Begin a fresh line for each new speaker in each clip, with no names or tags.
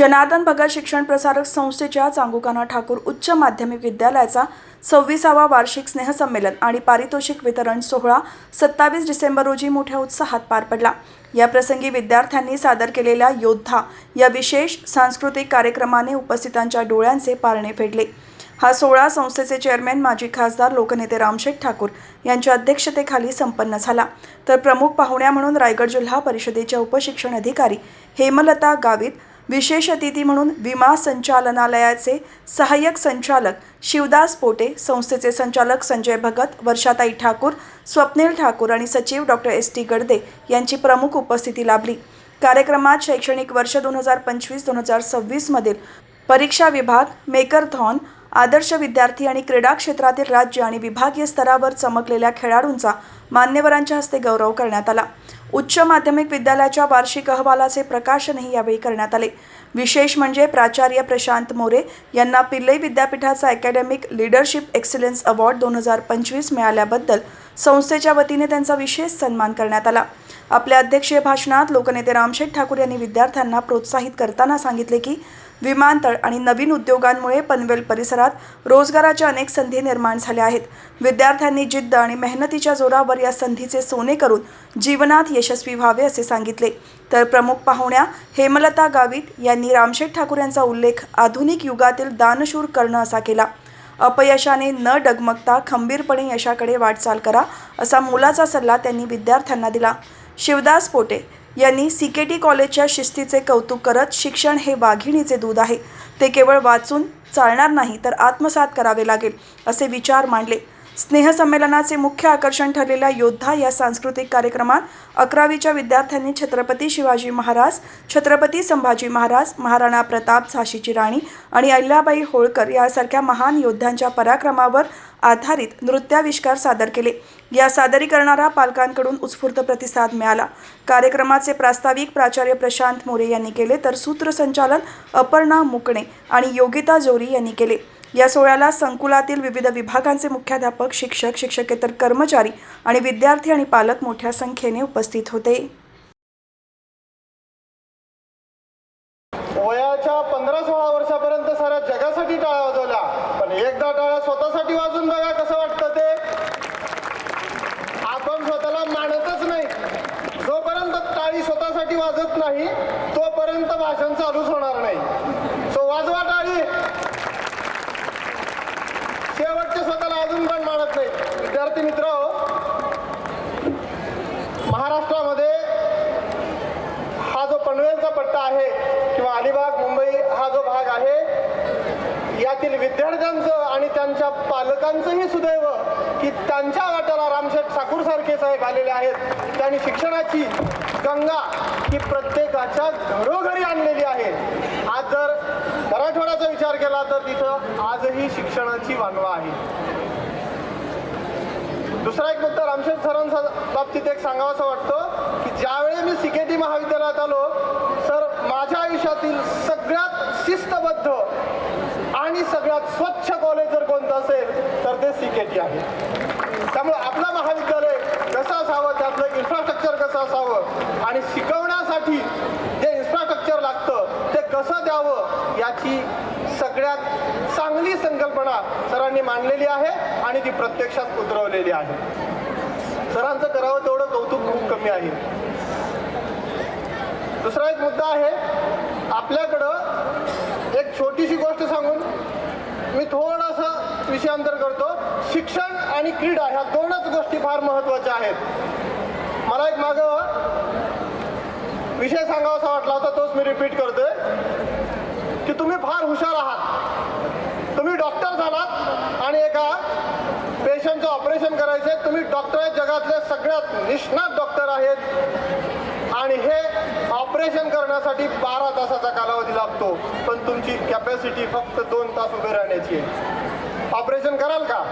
जनार्दन भगत शिक्षण प्रसारक संस्थेच्या चांगुकाना ठाकूर उच्च माध्यमिक विद्यालयाचा सव्वीसावा वार्षिक स्नेहसंमेलन आणि पारितोषिक वितरण सोहळा सत्तावीस डिसेंबर रोजी मोठ्या उत्साहात पार पडला. या प्रसंगी विद्यार्थ्यांनी सादर केलेल्या योद्धा या विशेष सांस्कृतिक कार्यक्रमाने उपस्थितांच्या डोळ्यांचे पारणे फेडले. हा सोहळा संस्थेचे चेअरमॅन माजी खासदार लोकनेते रामशेठ ठाकूर यांच्या अध्यक्षतेखाली संपन्न झाला. तर प्रमुख पाहुण्या म्हणून रायगड जिल्हा परिषदेच्या उपशिक्षण अधिकारी हेमलता गावित विशेष अतिथी म्हणून विमा संचालनालयाचे सहाय्यक संचालक शिवदास पोटे संस्थेचे संचालक संजय भगत वर्षाताई ठाकूर स्वप्नील ठाकूर आणि सचिव डॉक्टर एस टी गडदे यांची प्रमुख उपस्थिती लाभली. कार्यक्रमात शैक्षणिक वर्ष दोन हजार पंचवीस दोन हजार सव्वीसमधील परीक्षा विभाग मेकरथॉन आदर्श विद्यार्थी आणि क्रीडा क्षेत्रातील राज्य आणि विभागीय स्तरावर चमकलेल्या खेळाडूंचा मान्यवरांच्या हस्ते गौरव करण्यात आला. उच्च माध्यमिक विद्यालयाच्या वार्षिक अहवालाचे प्रकाशनही यावेळी करण्यात आले. विशेष म्हणजे प्राचार्य प्रशांत मोरे यांना पिल्लई विद्यापीठाचा अकॅडमिक लीडरशिप एक्सिलन्स अवॉर्ड दोन हजार पंचवीस मिळाल्याबद्दल संस्थेच्या वतीने त्यांचा विशेष सन्मान करण्यात आला. आपल्या अध्यक्षीय भाषणात लोकनेते रामशेठ ठाकूर यांनी विद्यार्थ्यांना प्रोत्साहित करताना सांगितले की विमानतळ आणि नवीन उद्योगांमुळे पनवेल परिसरात रोजगाराच्या अनेक संधी निर्माण झाल्या आहेत. विद्यार्थ्यांनी जिद्द आणि मेहनतीच्या जोरावर या संधीचे सोने करून जीवनात यशस्वी व्हावे असे सांगितले. तर प्रमुख पाहुण्या हेमलता गावित यांनी रामशेठ ठाकूर यांचा उल्लेख आधुनिक युगातील दानशूर कर्ण असा केला. अपयशाने न डगमगता खंबीरपणे यशाकडे वाटचाल करा असा मोलाचा सल्ला त्यांनी विद्यार्थ्यांना दिला. शिवदास पोटे यांनी सी के टी कॉलेजच्या शिस्तीचे कौतुक करत शिक्षण हे वाघिणीचे दूध आहे. ते केवळ वाचून चालणार नाही तर आत्मसात करावे लागेल असे विचार मांडले. स्नेहसंमेलनाचे मुख्य आकर्षण ठरलेल्या योद्धा या सांस्कृतिक कार्यक्रमात अकरावीच्या विद्यार्थ्यांनी छत्रपती शिवाजी महाराज छत्रपती संभाजी महाराज महाराणा प्रताप झाशीची राणी आणि अहिल्याबाई होळकर यासारख्या महान योद्ध्यांच्या पराक्रमावर आधारित नृत्याविष्कार सादर केले. या सादरीकरणाला पालकांकडून उत्स्फूर्त प्रतिसाद मिळाला. कार्यक्रमाचे प्रास्ताविक प्राचार्य प्रशांत मोरे यांनी केले तर सूत्रसंचालन अपर्णा मुकणे आणि योगिता जोरी यांनी केले. या सोहळ्याला संकुलातील विविध विभागांचे मुख्याध्यापक शिक्षक शिक्षकेतर कर्मचारी आणि विद्यार्थी आणि पालक मोठ्या संख्येने उपस्थित होते.
वयाच्या पंधरा सोळा वर्षापर्यंत साऱ्या जगासाठी टाळ्या वाजवल्या. पण एकदा टाळ्या स्वतःसाठी वाजून बघा कसं वाटतं ते आपण स्वतःला मानतच नाही जोपर्यंत टाळी स्वतःसाठी वाजत नाही तोपर्यंत भाषण चालूच होणार नाही. सो वाजवा टाळी. शेवटचे स्वतःला अजून पण मानत नाही. विद्यार्थी मित्र महाराष्ट्रामध्ये हा जो पनवेलचा पट्टा आहे किंवा अलिबाग मुंबई हा जो भाग आहे यातील विद्यार्थ्यांचं आणि त्यांच्या पालकांचंही सुदैव की त्यांच्या वाट्याला रामशेठ ठाकूर सारखे साहेब आलेले आहेत. त्यांनी शिक्षणाची गंगा ही प्रत्येकाच्या घरोघरी आणलेली आहे. आज जर मराठवाड्याचा विचार केला तर तिथं आजही शिक्षणाची वानवा आहे. दुसरा एक मुद्दा रामशेठ सरांच्या बाबतीत एक सांगावासा वाटतं की ज्यावेळी मी सिकेटी महाविद्यालयात आलो सर माझ्या आयुष्यातील सगळ्यात शिस्तबद्ध आणि सगळ्यात स्वच्छ कॉलेज जर कोणतं असेल तर ते सिकेटी आहे. त्यामुळे आपलं महाविद्यालय कसं असावं त्यातलं इन्फ्रास्ट्रक्चर कसं असावं आणि शिकवण्यासाठी जे इन्फ्रास्ट्रक्चर लागतं ते कसं द्यावं याची सगळ्यात चांगली संकल्पना सरांनी मांडलेली आहे आणि ती प्रत्यक्षात उतरवलेली आहे. सरांचं करावं तेवढं कौतुक खूप कमी आहे. दुसरा एक मुद्दा आहे आपल्याकडं एक छोटीशी गोष्ट सांगून मी थोडंसं विषयांतर करतो. शिक्षण आणि क्रीडा ह्या दोनच गोष्टी फार महत्त्वाच्या आहेत. मला एक माग हो. विषय सांगावासा वाटला होता तोच मी रिपीट करतोय. की तुम्ही फार हुशार आहात. तुम्ही डॉक्टर झालात आणि एका पेशंटचं ऑपरेशन करायचे तुम्ही डॉक्टर जगातले सगळ्यात निष्णात डॉक्टर आहेत. आणि हे ऑपरेशन करण्यासाठी बारा तासाचा कालावधी लागतो. पण तुमची कॅपॅसिटी फक्त दोन तास उभे राहण्याची आहे. ऑपरेशन कराल का?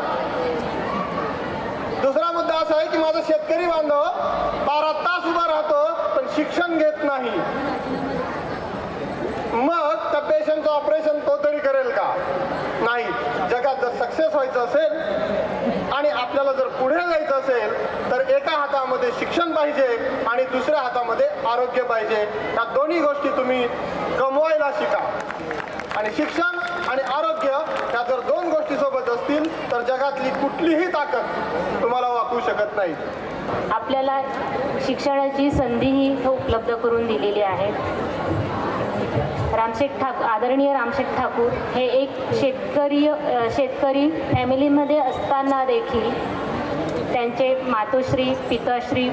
दुसरा मुद्दा असा आहे की माझा शेतकरी बांधव बारा तास उभा राहतो पण शिक्षण घेत नाही. मग त्या पेशंटचं ऑपरेशन तो तरी करेल का? नाही. जगात जर सक्सेस व्हायचं असेल आणि आपल्याला जर पुढे जायचं असेल तर एका हातामध्ये शिक्षण पाहिजे आणि दुसऱ्या हातामध्ये आरोग्य पाहिजे. या दोन्ही गोष्टी तुम्ही कमवायला शिका. आणि शिक्षण आणि आरोग्य ह्या जर दोन गोष्टी सोबत असतील तर जगातली कुठलीही ताकद तुम्हाला करू शकत नाही.
आपल्याला शिक्षणाची संधीही ही उपलब्ध करून दिलेली आहे. रामशेठ ठाकूर आदरणीय रामशेठ ठाकूर हे एक शेतकरी शेतकरी फॅमिलीमध्ये असताना देखील त्यांचे मातोश्री पिताश्री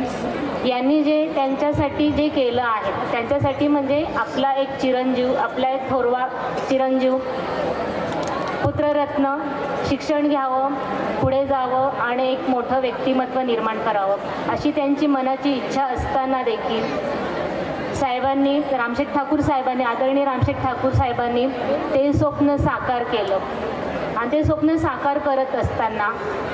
यांनी जे त्यांच्यासाठी जे केलं आहे त्यांच्यासाठी म्हणजे आपला एक चिरंजीव आपला एक थोरवा चिरंजीव पुत्ररत्न शिक्षण घ्यावं पुढे जावं आणि एक मोठं व्यक्तिमत्व निर्माण करावं अशी त्यांची मनाची इच्छा असताना देखील साहेबांनी रामशेठ ठाकूर साहेबांनी आदरणीय रामशेठ ठाकूर साहेबांनी ते स्वप्न साकार केलं. आणि ते स्वप्न साकार करत असताना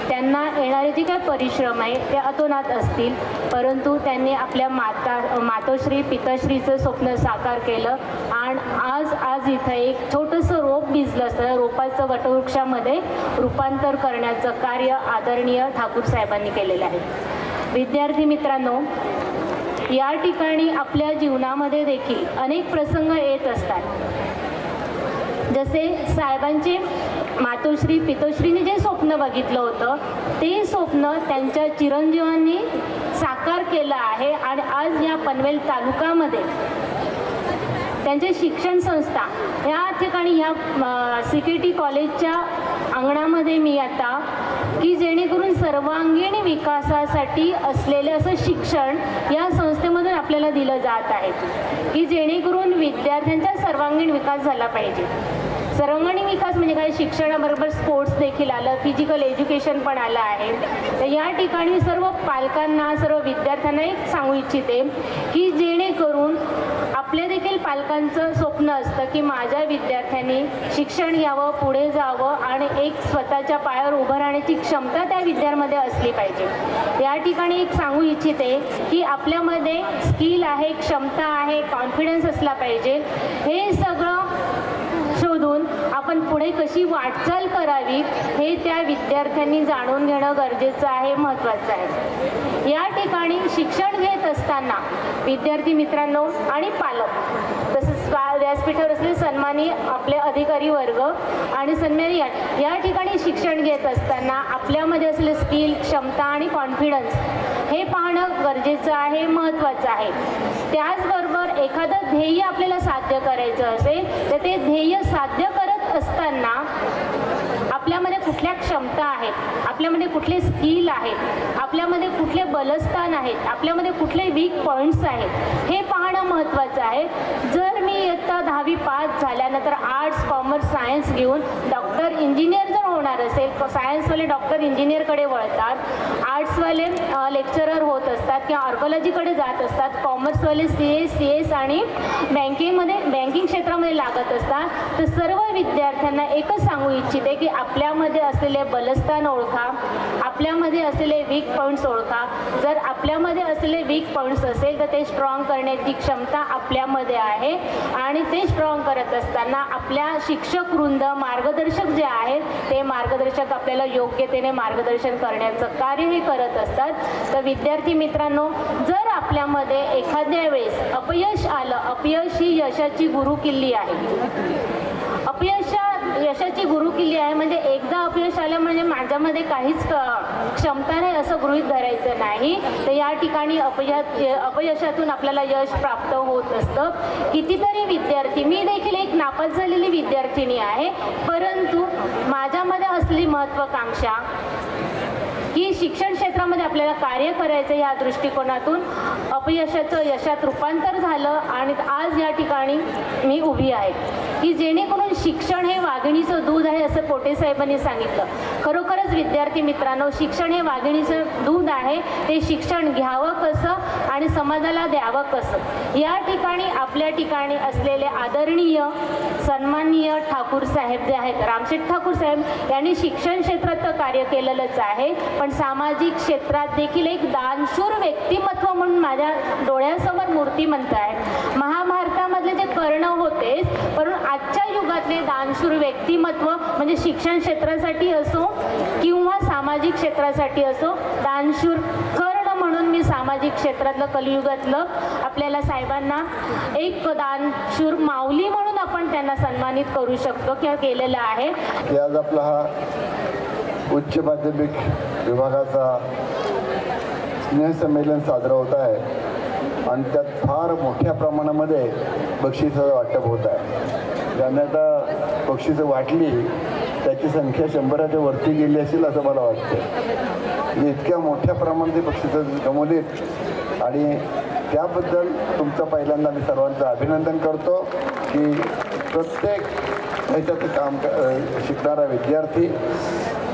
त्यांना येणारे जे काही परिश्रम आहे ते अतोनात असतील. परंतु त्यांनी आपल्या माता मातोश्री पिताश्रीचं स्वप्न साकार केलं. आणि आज आज इथं एक छोटंसं रोप भिजलं असतं. रोपाचं वटवृक्षामध्ये रूपांतर करण्याचं कार्य आदरणीय ठाकूर साहेबांनी केलेलं आहे. विद्यार्थी मित्रांनो या ठिकाणी आपल्या जीवनामध्ये देखील अनेक प्रसंग येत असतात. जसे साहेबांचे मातोश्री पितोश्रीने जे स्वप्न बघितलं होतं ते स्वप्न त्यांच्या चिरंजीवांनी साकार केलं आहे आणि आज या पनवेल तालुकामध्ये त्यांचे शिक्षण संस्था या ठिकाणी ह्या सी के टी कॉलेजच्या अंगणामध्ये मी आता की जेणेकरून सर्वांगीण विकासासाठी असलेलं असं शिक्षण या संस्थेमधून आपल्याला दिलं जात आहे की जेणेकरून विद्यार्थ्यांचा सर्वांगीण विकास झाला पाहिजे. सर्वांगीण विकास म्हणजे काय? शिक्षणाबरोबर स्पोर्ट्स देखील आलं फिजिकल एज्युकेशन पण आलं आहे. तर या ठिकाणी सर्व पालकांना सर्व विद्यार्थ्यांना एक सांगू इच्छिते की जेणेकरून आपल्या देखील पालकांचं स्वप्न असतं की माझ्या विद्यार्थ्यांनी शिक्षण घ्यावं पुढे जावं आणि एक स्वतःच्या पायावर उभं राहण्याची क्षमता त्या विद्यार्थ्यांमध्ये असली पाहिजे. या ठिकाणी एक सांगू इच्छिते की आपल्यामध्ये स्किल आहे क्षमता आहे कॉन्फिडन्स असला पाहिजे. हे सगळं आपण पुढे कशी वाटचाल करावी हे त्या विद्यार्थ्यांनी जाणून घेणं गरजेचं आहे महत्त्वाचं आहे. या ठिकाणी शिक्षण घेत असताना विद्यार्थी मित्रांनो आणि पालक तसंच व्यासपीठावर असलेले सन्मानी आपले अधिकारी वर्ग आणि सन्मानी या ठिकाणी शिक्षण घेत असताना आपल्यामध्ये असले स्किल क्षमता आणि कॉन्फिडन्स हे पाहणं गरजेचं आहे महत्त्वाचं आहे. त्याचबरोबर एखादं ध्येय आपल्याला साध्य करायचं असेल तर ते ध्येय साध्य कर असताना आपल्यामध्ये कुठल्या क्षमता आहेत? आपल्यामध्ये कुठले स्किल आहेत? आपल्यामध्ये कुठले बलस्थान आहेत? आपल्यामध्ये कुठले वीक पॉईंट्स आहेत? हे पाहणं महत्त्वाचं आहे. जर मी इयत्ता दहावी पास झाल्यानंतर आर्ट्स कॉमर्स सायन्स घेऊन डॉक्टर इंजिनियर जर होणार असेल. सायन्सवाले डॉक्टर इंजिनियरकडे वळतात. आर्ट्सवाले लेक्चरर होत असतात किंवा ऑर्कोलॉजीकडे जात असतात. कॉमर्सवाले सी एस सी एस आणि बँकिंगमध्ये बँकिंग क्षेत्रामध्ये लागत असतात. तर सर्व विद्यार्थ्यांना एकच सांगू इच्छिते की आपल्यामध्ये असलेले बलस्थान ओळखा. आपल्यामध्ये असलेले वीक पॉईंट्स ओळखा. जर आपल्यामध्ये असलेले वीक पॉईंट्स असेल तर ते स्ट्रॉंग करण्याची क्षमता आपल्यामध्ये आहे. आणि ते स्ट्रॉंग करत असताना आपल्या शिक्षक वृंद मार्गदर्शक जे आहेत ते मार्गदर्शक आपल्याला योग्यतेने मार्गदर्शन करण्याचं कार्य हे करत असतात. तर विद्यार्थी मित्रांनो जर आपल्यामध्ये एखाद्या वेळेस अपयश आलं अपयश ही यशाची गुरुकिल्ली आहे. यशाची गुरु किल्ली आहे. म्हणजे एकदा अपयश आलं म्हणजे माझ्यामध्ये काहीच क- क्षमता नाही असं गृहित धरायचं नाही. तर या ठिकाणी अपया अपयशातून आपल्याला यश प्राप्त होत असतं. कितीतरी विद्यार्थी मी देखील एक नापास झालेली विद्यार्थिनी आहे. परंतु माझ्यामध्ये असली महत्त्वाकांक्षा की शिक्षण क्षेत्रामध्ये आपल्याला कार्य करायचं या दृष्टिकोनातून अपयशाचं यशात रूपांतर झालं आणि आज या ठिकाणी मी उभी आहे. की जेणेकरून शिक्षण हे वाघिणीचं दूध आहे असं पोटे साहेबांनी सांगितलं. खरोखरच विद्यार्थी मित्रांनो शिक्षण हे वाघिणीचं दूध आहे. ते शिक्षण घ्यावं कसं आणि समाजाला द्यावं कसं? या ठिकाणी आपल्या ठिकाणी असलेले आदरणीय सन्माननीय ठाकूर साहेब जे आहेत रामशेठ ठाकूर साहेब यांनी शिक्षण क्षेत्रात तर कार्य केलेलंच आहे. पण सामाजिक क्षेत्रात देखील एक दानशूर व्यक्तिमत्व म्हणून माझ्या डोळ्यासमोर मूर्तिमंत आहे. महाभारतामधले जे कर्ण होतेच परंतु आजच्या युगातले दानशूर व्यक्तिमत्व म्हणजे शिक्षण क्षेत्रासाठी असो किंवा सामाजिक क्षेत्रासाठी असो दानशूर कर्ण म्हणून मी सामाजिक क्षेत्रातलं कलियुगातलं आपल्याला साहेबांना एक दानशूर माऊली म्हणून आपण त्यांना सन्मानित करू शकतो किंवा केलेलं आहे.
आज आपला हा उच्च माध्यमिक विभागाचा स्नेहसंमेलन साजरं होत आहे. आणि त्यात फार मोठ्या प्रमाणामध्ये बक्षिसाचं वाटप होत आहे. ज्यांना आता बक्षिसं वाटली त्याची संख्या शंभराच्या वरती गेली असेल असं मला वाटतं म्हणजे इतक्या मोठ्या प्रमाणात बक्षिसं गमवलीत. आणि त्याबद्दल तुमचं पहिल्यांदा मी सर्वांचं अभिनंदन करतो की प्रत्येक ह्याच्यात काम क- शिकणारा विद्यार्थी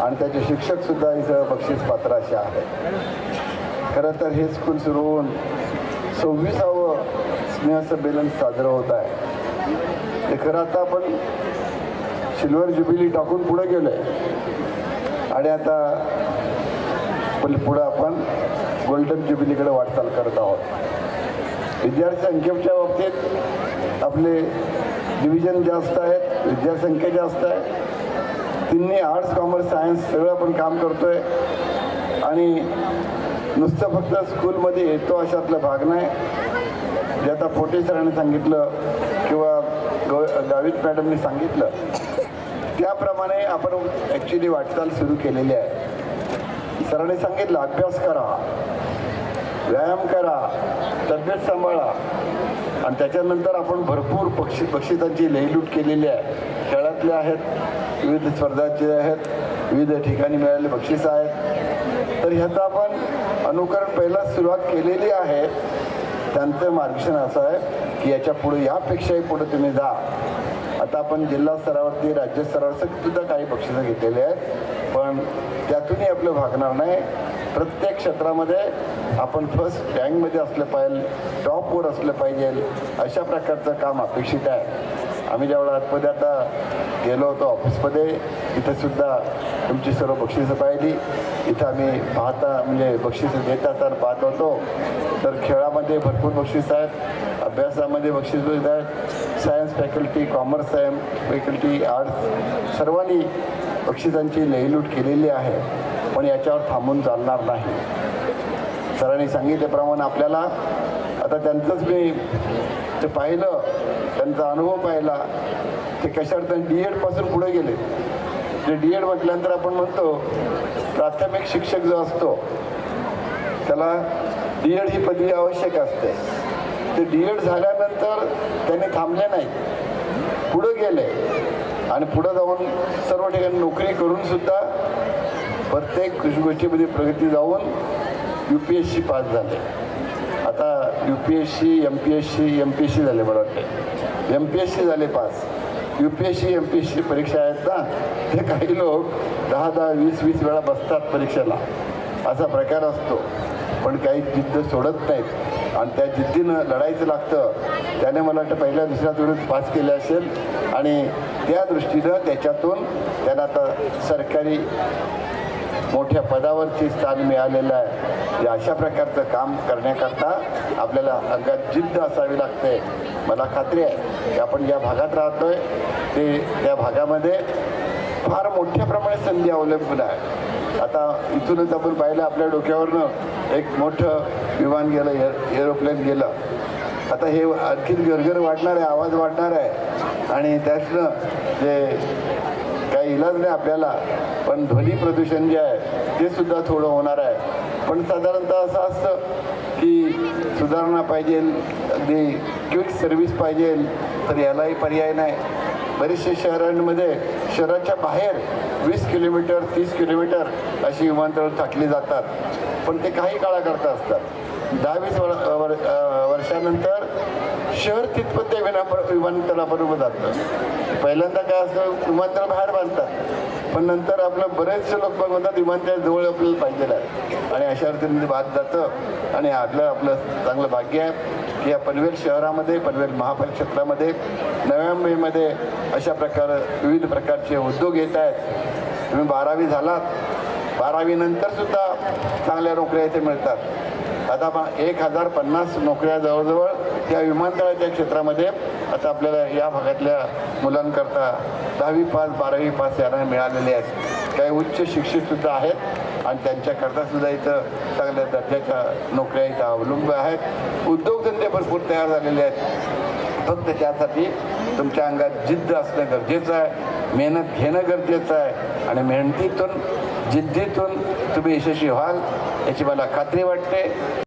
आणि त्याचे शिक्षकसुद्धा इथं बक्षीस पात्र असे आहेत. खरं तर हे स्कूल सुरू होऊन सव्वीसावं स्नेहसंमेलन साजरं होत आहे. ते खरं आता आपण सिल्वर ज्युबिली टाकून पुढे गेलो आहे आणि आता पुढं आपण गोल्डन ज्युबिलीकडे वाटचाल करत आहोत. विद्यार्थी संख्येच्या बाबतीत आपले डिव्हिजन जास्त आहेत विद्यासंख्या जास्त आहे. तिन्ही आर्ट्स कॉमर्स सायन्स सगळं आपण काम करतोय. आणि नुसतं फक्त स्कूलमध्ये येतो अशातला भाग नाही. जे आता पोटे सरांनी सांगितलं किंवा गव गावित मॅडमनी सांगितलं त्याप्रमाणे आपण ॲक्च्युली वाटचाल सुरू केलेली आहे. सरांनी सांगितलं अभ्यास करा व्यायाम करा तब्येत सांभाळा. आणि त्याच्यानंतर आपण भरपूर पक्षी बक्षिसांची लयलूट केलेली आहे. खेळातले आहेत विविध स्पर्धाचे आहेत विविध ठिकाणी मिळालेले बक्षीस आहेत. तर ह्याचं आपण अनुकरण पहिला सुरुवात केलेली आहे. त्यांचं मार्गदर्शन असं आहे की याच्यापुढे यापेक्षाही पुढे तुम्ही जा. आता आपण जिल्हा स्तरावरती राज्य स्तरावर सुद्धा काही बक्षिसं घेतलेली आहेत. पण त्यातूनही आपलं भागणार नाही. प्रत्येक क्षेत्रामध्ये आपण फर्स्ट रँकमध्ये असलं पाहिजे टॉपवर असलं पाहिजे अशा प्रकारचं काम अपेक्षित आहे. आम्ही ज्यावेळेला आतमध्ये आता गेलो होतो ऑफिसमध्ये इथं सुद्धा तुमची सर्व बक्षिसं पाहिली. इथं आम्ही पाहता म्हणजे बक्षिसं देत तर पाहत. होतो तर खेळामध्ये भरपूर बक्षीस आहेत अभ्यासामध्ये बक्षीस आहेत. Science faculty commerce faculty arts सर्वांनी बक्षिसांची लईलूट केलेली आहे. पण याच्यावर थांबून चालणार नाही. सरांनी सांगितल्याप्रमाणे आपल्याला आता त्यांचंच मी ते पाहिलं त्यांचा अनुभव पाहिला ते कशावर डी एडपासून पुढे गेले. जे डी एड म्हटल्यानंतर आपण म्हणतो प्राथमिक शिक्षक जो असतो त्याला डी एड ही पदवी आवश्यक असते. ते डी एड झाल्यानंतर त्यांनी थांबले नाही पुढं गेले. आणि पुढं जाऊन सर्व ठिकाणी नोकरी करूनसुद्धा प्रत्येक गोष्टीमध्ये प्रगती जाऊन U P S C pass झाले. U P S C M P S C M P S C झाले मला वाटते. एम पी एस सी झाले pass. U P S C M P S C परीक्षा आहेत ना ते काही लोक दहा दहा वीस वीस वेळा बसतात परीक्षेला. असा प्रकार असतो. पण काही जिद्द सोडत नाहीत. आणि त्या जिद्दीनं लढायचं लागतं. त्याने मला वाटतं पहिल्या दुसऱ्या विरुद्ध पास केले असेल. आणि त्या दृष्टीनं त्याच्यातून त्यांना आता सरकारी मोठ्या पदावरची स्थान मिळालेलं आहे. या अशा प्रकारचं काम करण्याकरता आपल्याला अंगात जिद्द असावी लागते. मला खात्री आहे की आपण ज्या भागात राहतोय ते त्या भागामध्ये फार मोठ्या प्रमाणात संधी अवलंबून आहे. आता इथूनच आपण पाहिलं आपल्या डोक्यावरनं एक मोठं विमान गेलं एअर एरोप्लेन गेलं. आता हे आणखीन गरगर वाढणार आहे आवाज वाढणार आहे. आणि त्यातनं जे काही इलाज नाही आपल्याला. पण ध्वनी प्रदूषण जे आहे ते सुद्धा थोडं होणार आहे. पण साधारणतः असं असतं की सुधारणा पाहिजे अगदी क्विक सर्व्हिस पाहिजे तर यालाही पर्याय नाही. बरेचसे शहरांमध्ये शहराच्या बाहेर वीस किलोमीटर तीस किलोमीटर अशी विमानतळ टाकली जातात. पण ते काही काळाकरता असतात. दहा वीस वर, वर्षानंतर शहर तिथपत ते विना विमानतळाबरोबर जातं. पहिल्यांदा काय असतं विमानतळ बाहेर बांधतात. पण नंतर आपलं बरेचसे लोक बघ म्हणतात विमानतळ जवळ आपल्याला पाहिजे आहे आणि अशा रीतीने भाग बाद जातं आणि आपलं आपलं चांगलं भाग्य आहे की या पनवेल शहरामध्ये पनवेल महापरिक्षेत्रामध्ये नव्या मुंबईमध्ये अशा प्रकार विविध प्रकारचे उद्योग येत आहेत. तुम्ही बारावी झालात. बारावीनंतर सुद्धा चांगल्या नोकऱ्या इथे मिळतात. आता बा एक हजार पन्नास नोकऱ्या जवळजवळ त्या विमानतळाच्या क्षेत्रामध्ये आता आपल्याला या भागातल्या मुलांकरता दहावी पास बारावी पास यांना मिळालेले आहेत. काही उच्च शिक्षितसुद्धा आहेत आणि त्यांच्याकरता सुद्धा इथं चांगल्या दर्जाच्या नोकऱ्या इथं अवलंब आहेत. उद्योगधंदे भरपूर तयार झालेले आहेत. फक्त त्यासाठी तुमच्या अंगात जिद्द असणं गरजेचं आहे. मेहनत घेणं गरजेचं आहे. आणि मेहनतीतून जिद्दीतून तुम्ही यशस्वी व्हाल. याची मला खात्री वाटते.